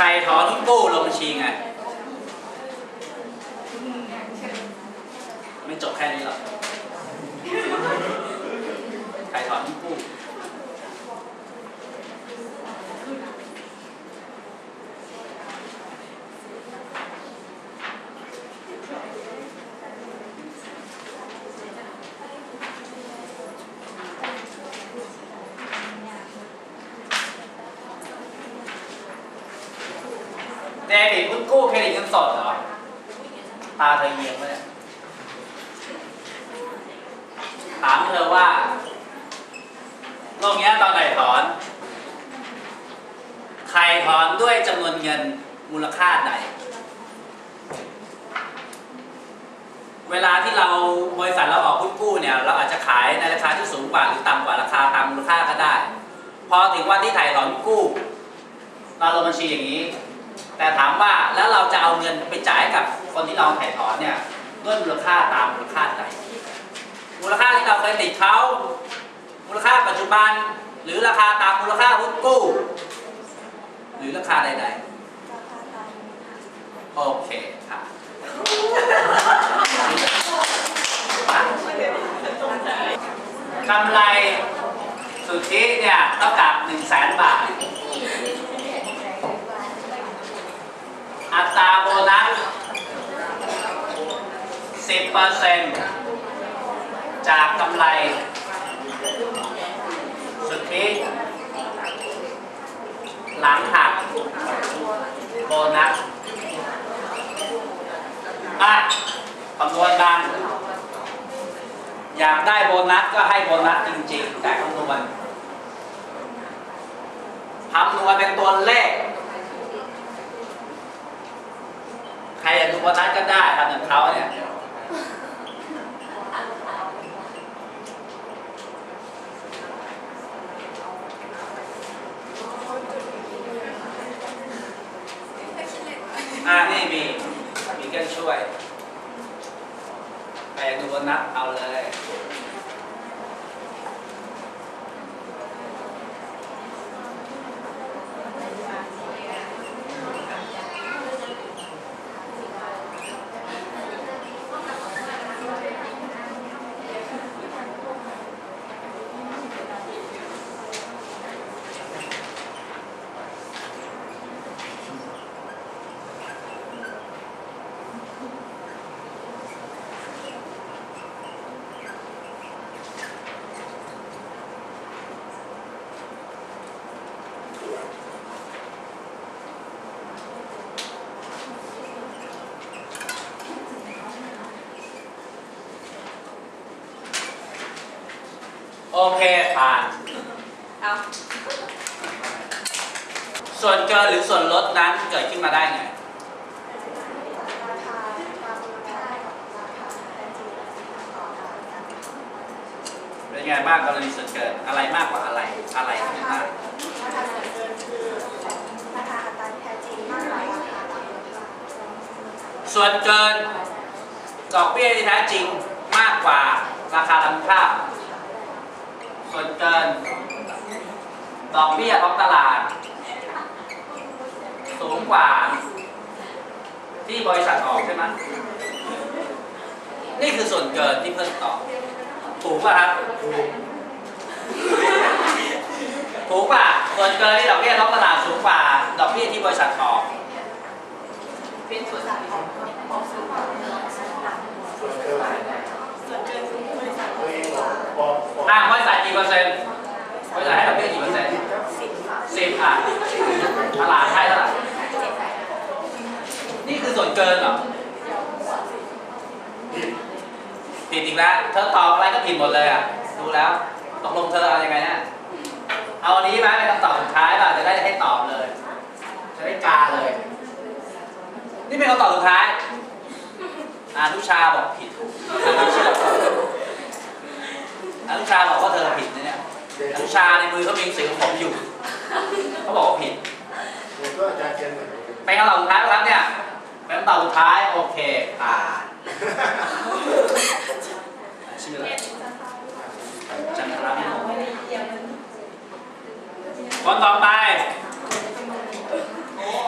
ใครถอนหุ้นกู้ลงบัญชีไง ไม่จบแค่นี้หรอก ใครถอนหุ้นกู้ เดบิตหุ้นกู้เครดิตเงินสดเหรอ ตาเธอเอียงไหมเนี่ยถามเธอว่าโลกนี้ตอนไหนถอน ใครถอนด้วยจำนวนเงินมูลค่าใด เวลาที่เราบริษัทเราออกหุ้นกู้เนี่ย เราอาจจะขายในราคาที่สูงกว่าหรือต่ำกว่าราคาตามมูลค่าก็ได้ พอถึงวันที่ถ่ายถอนหุ้นกู้ เราลงบัญชีอย่างนี้ แต่ถามว่าแล้วเราจะเอาเงินไปจ่ายให้กับคนที่เราถ่ายถอนเนี่ยด้วยมูลค่าตามมูลค่าใดมูลค่าที่เราเคยติดเขามูลค่าปัจจุบัน หรือราคาตามมูลค่าหุ้นกู้ หรือราคาใดๆโอเคค่ะกำไรสุทธิเนี่ยเท่ากับ1 0 0 0 0แสนบาท อัตราโบนัส 10%จากกำไร สุทธิหลังหักโบนัสอะคำนวณกันอยากได้โบนัสก็ให้โบนัสจริงๆ แต่คำนวณคำนวณเป็นตัวเลข ใครอยากดูโบนัทก็ได้ทำอย่างเขาเนี่ยอ่านี่มี มีเครื่องช่วยไปดูบนัสเอาเลย โอเคผ่าน เอาส่วนเกินหรือส่วนลดนั้นเกิดขึ้นมาได้ไง ราคาตามมูลค่ากับราคาแท้จริงต่อกันเป็นไงบ้างกรณีส่วนเกินอะไรมากกว่าอะไร อะไรราขึ้นคามาราคาส่วนเกินคือราคาอัตราที่แท้จริงมากกว่าราคาตามมูลค่าส่วนเกินดอกเบี้ยที่แท้จริงมากกว่าราคาตามค่า ส่วนเกิน ดอกเบี้ยของตลาด สูงกว่า ที่บริษัทออกใช่ไหมนี่คือส่วนเกินที่เพิ่มต่อ ถูกป่ะครับ ถูกป่ะ ส่วนเกินที่ดอกเบี้ยท้องตลาดสูงกว่า ดอกเบี้ยที่บริษัทออก เป็นส่วนต่างของของส่วนต่างส่วนเกินคือบริษัท อ่าบริษัทกี่เปอร์เซ็นต์บริษัทให้ดอกเบี้ยกี่เปอร์เซ็นต์ สิบค่ะ สิบอะ ตลาดให้เท่าไรนี่คือส่วนเกินเหรอผิดอีกแล้วเธอตอบอะไรก็ผิดหมดเลยอะดูแล้วตกลงเธอเอายังไงเนี่ยเอาอันนี้ไหมเป็นคำตอบสุดท้ายป่ะจะได้ให้ตอบเลย จะได้กาเลย นี่เป็นคำตอบสุดท้ายอานุชาบอกผิดอานุชาบอกว่าเธอผิดนะเนี่ยอนุชาในมือเขามีหนังสือของผมอยู่ สุดท้าย โอเคผ่านชื่ออะไรจันทรวิมลไม่ได้เยี่ยมคนต่อไป